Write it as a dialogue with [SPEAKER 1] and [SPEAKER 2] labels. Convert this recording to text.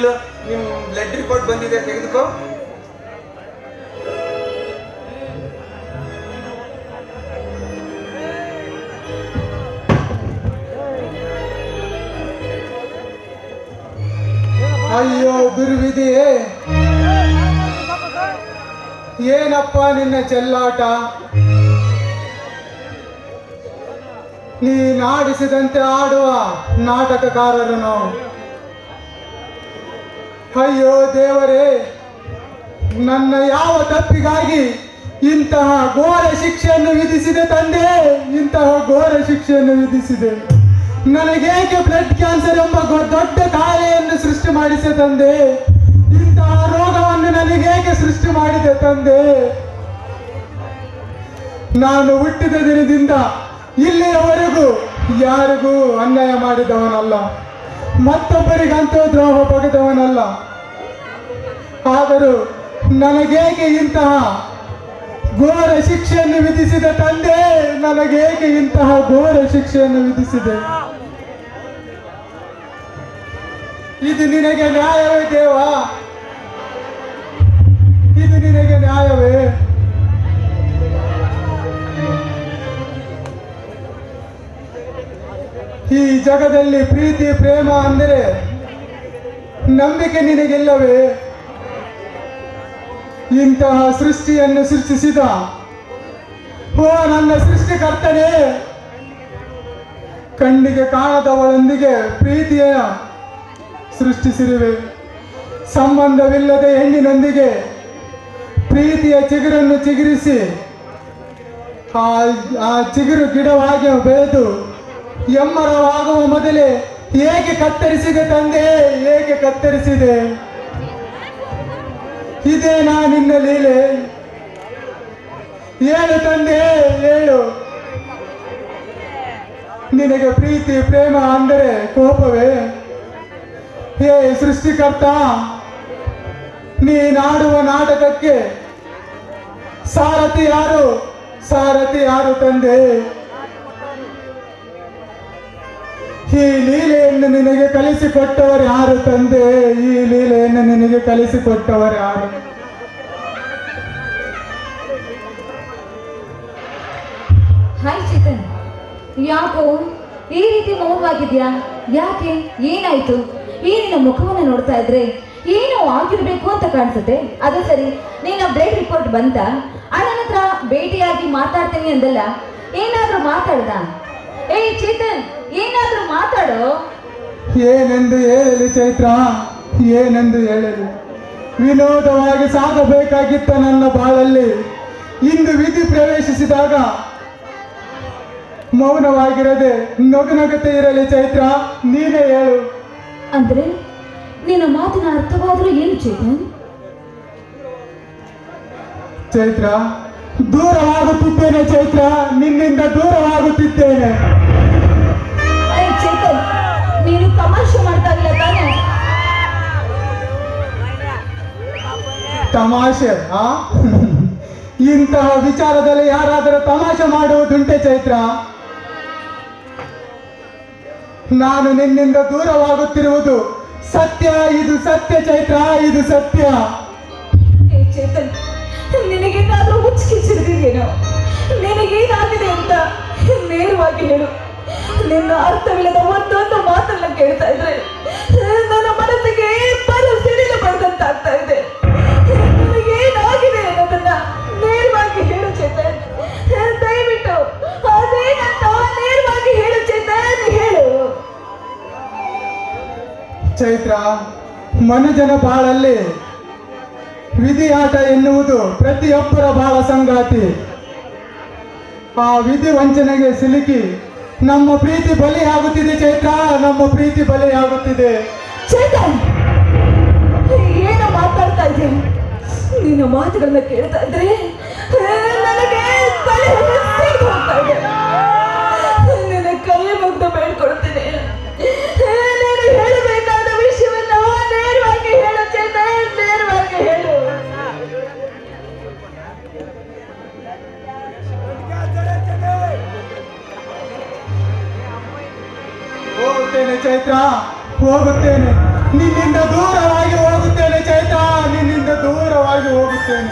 [SPEAKER 1] ನಿಮ್ blood report ಬಂದಿದೆ ತೆಗೆದುಕೋ.
[SPEAKER 2] ಅಯ್ಯೋ ಬಿರುವಿದೆಯೇ ಏನಪ್ಪ ನಿನ್ನ ಚೆಲ್ಲಾಟ? ನೀನಾಡಿಸಿದಂತೆ ಆಡುವ ನಾಟಕಕಾರರು ನಾವು ಅಯ್ಯೋ ದೇವರೇ, ನನ್ನ ಯಾವ ತಪ್ಪಿಗಾಗಿ ಇಂತಹ ಘೋರ ಶಿಕ್ಷೆಯನ್ನು ವಿಧಿಸಿದೆ ತಂದೆ? ಇಂತಹ ಘೋರ ಶಿಕ್ಷೆಯನ್ನು ವಿಧಿಸಿದೆ. ನನಗೇಕೆ ಬ್ಲಡ್ ಕ್ಯಾನ್ಸರ್ ಎಂಬ ದೊಡ್ಡ ಕಾಯೆಯನ್ನು ಸೃಷ್ಟಿ ಮಾಡಿಸೆ ತಂದೆ? ಇಂತಹ ರೋಗವನ್ನು ನನಗೇಕೆ ಸೃಷ್ಟಿ ಮಾಡಿದೆ ತಂದೆ? ನಾನು ಹುಟ್ಟಿದ ದಿನದಿಂದ ಇಲ್ಲಿಯವರೆಗೂ ಯಾರಿಗೂ ಅನ್ಯಾಯ ಮಾಡಿದವನಲ್ಲ. ಮತ್ತೊಬ್ಬರಿಗಂತೂ ದ್ರೋಹ ಬಗೆದವನಲ್ಲ. ಆದರೂ ನನಗೇಕೆ ಇಂತಹ ಘೋರ ಶಿಕ್ಷೆಯನ್ನು ವಿಧಿಸಿದ ತಂದೆ ನನಗೇಕೆ ಇಂತಹ ಘೋರ ಶಿಕ್ಷೆಯನ್ನು ವಿಧಿಸಿದೆ? ಇದು ನಿನಗೆ ನ್ಯಾಯವೇ ದೇವಾ? ಈ ಜಗದಲ್ಲಿ ಪ್ರೀತಿ, ಪ್ರೇಮ ಅಂದರೆ ನಂಬಿಕೆ ನಿನಗೆಲ್ಲವೇ? ಇಂತಹ ಸೃಷ್ಟಿಯನ್ನು ಸೃಷ್ಟಿಸಿದ ಓ ನನ್ನ ಸೃಷ್ಟಿಕರ್ತನೇ, ಕಣ್ಣಿಗೆ ಕಾಣದವಳೊಂದಿಗೆ ಪ್ರೀತಿಯ ಸೃಷ್ಟಿಸಿರುವೆ. ಸಂಬಂಧವಿಲ್ಲದ ಹೆಣ್ಣಿನೊಂದಿಗೆ ಪ್ರೀತಿಯ ಚಿಗುರನ್ನು ಚಿಗುರಿಸಿ, ಆ ಆ ಚಿಗುರು ಗಿಡವಾಗಿ ಬೆಳೆದು ಎಮ್ಮರವಾಗುವ ಮೊದಲೇ ಹೇಗೆ ಕತ್ತರಿಸಿದೆ ತಂದೆ ಏಕೆ ಕತ್ತರಿಸಿದೆ? ಇದೇನಾ ನಿನ್ನ ಲೀಲೆ. ಹೇಳು ತಂದೆ, ಹೇಳು. ನಿನಗೆ ಪ್ರೀತಿ, ಪ್ರೇಮ ಅಂದರೆ ಕೋಪವೇ? ಹೇ ಸೃಷ್ಟಿಕರ್ತ ನೀನಾಡುವ ನಾಟಕಕ್ಕೆ ಸಾರಥಿ ಯಾರು? ಸಾರಥಿ ಯಾರು ತಂದೆ? ಈ ಲೀಲೆಯನ್ನು ನಿನಗೆ ಕಲಿಸಿಕೊಟ್ಟವರು ಯಾರು ತಂದೆ? ಈ ಲೀಲೆಯನ್ನು ನಿನಗೆ ಕಲಿಸಿಕೊಟ್ಟವರು ಯಾರು?
[SPEAKER 3] ಹಾಯ್ ಚೇತನ್, ಯಾಕೋ ಈ ರೀತಿ ಮೌನವಾಗಿದ್ಯಾ ಯಾಕೆ? ಏನಾಯ್ತು? ಈ ನಿನ್ನ ಮುಖವನ್ನು ನೋಡ್ತಾ ಇದ್ರೆ ಏನೋ ಆಗಿರ್ಬೇಕು ಅಂತ ಕಾಣಿಸುತ್ತೆ. ಅದು ಸರಿ, ನಿನ್ನ ಬ್ಲಡ್ ರಿಪೋರ್ಟ್ ಬಂತ? ಅದನ್ನ ಭೇಟಿಯಾಗಿ ಮಾತಾಡ್ತೀನಿ ಅಂದಲ್ಲ, ಏನಾದ್ರೂ ಮಾತಾಡ್ದ? ಏಯ್ ಚೇತನ್ ಏನಾದ್ರೂ ಮಾತಾಡೋ.
[SPEAKER 2] ಏನೆಂದು ಹೇಳಲಿ ಚೈತ್ರ? ಏನೆಂದು ಹೇಳಲಿ? ವಿನೋದವಾಗಿ ಸಾಗಬೇಕಾಗಿತ್ತ ನನ್ನ ಬಾಳಲ್ಲಿ. ಇಂದು ವಿಧಿ ಪ್ರವೇಶಿಸಿದಾಗ ಮೌನವಾಗಿರದೆ ನಗು ನಗುತ್ತೆ ಇರಲಿ ಚೈತ್ರ ನೀನೇ ಹೇಳು.
[SPEAKER 3] ಅಂದ್ರೆ ನಿನ್ನ ಮಾತಿನ ಅರ್ಥವಾದ್ರೂ ಏನು ಚೇತನ್?
[SPEAKER 2] ಚೈತ್ರ ದೂರವಾಗುತ್ತಿದ್ದೇನೆ
[SPEAKER 3] ತಮಾಷೆ,
[SPEAKER 2] ಆ? ಇಂತಹ ವಿಚಾರದಲ್ಲಿ ಯಾರಾದರೂ ತಮಾಷೆ ಮಾಡುವುದುಂಟೆ ಚೈತ್ರ? ನಾನು ನಿನ್ನಿಂದ ದೂರವಾಗುತ್ತಿರುವುದು ಸತ್ಯ, ಇದು ಸತ್ಯ ಚೈತ್ರ, ಇದು ಸತ್ಯ.
[SPEAKER 3] ನಿನಗೇನಾದ್ರೂ ಹುಚ್ಚಿಸಿರ್ತೀಯೇನೋ ನಿನಗೇನಾಗಿದೆ ಅಂತ ನೇರವಾಗಿ ಹೇಳು. ನಿನ್ನ ಅರ್ಥವಿಲ್ಲದ ಒಂದೊಂದು ಮಾತನ್ನ ಕೇಳ್ತಾ ಇದ್ರೆ
[SPEAKER 2] ಚೈತ್ರ, ಮನುಜನ ಬಾಳಲ್ಲಿ ವಿಧಿಯಾಟ ಎನ್ನುವುದು ಪ್ರತಿಯೊಬ್ಬರ ಬಾಳ ಸಂಗಾತಿ. ಆ ವಿಧಿ ವಂಚನೆಗೆ ಸಿಲುಕಿ, ನಮ್ಮ ಪ್ರೀತಿ ಬಲಿಯಾಗುತ್ತಿದೆ ಚೈತ್ರ, ನಮ್ಮ ಪ್ರೀತಿ ಬಲಿಯಾಗುತ್ತಿದೆ.
[SPEAKER 3] ಚೇತನ್ ಏನು ಮಾತಾಡ್ತಾ ಇದ್ದೀನಿ ನಿನ್ನ ಮಾತುಗಳನ್ನ ಕೇಳ್ತಾ ಇದ್ರೆ ನನಗೆ ಹೋಗ್ತಾ ಚೈತ್ರ ಹೋಗುತ್ತೇನೆ. ನಿನ್ನಿಂದ ದೂರವಾಗಿ
[SPEAKER 2] ಹೋಗುತ್ತೇನೆ ಚೈತ್ರ ನಿನ್ನಿಂದ ದೂರವಾಗಿ ಹೋಗುತ್ತೇನೆ.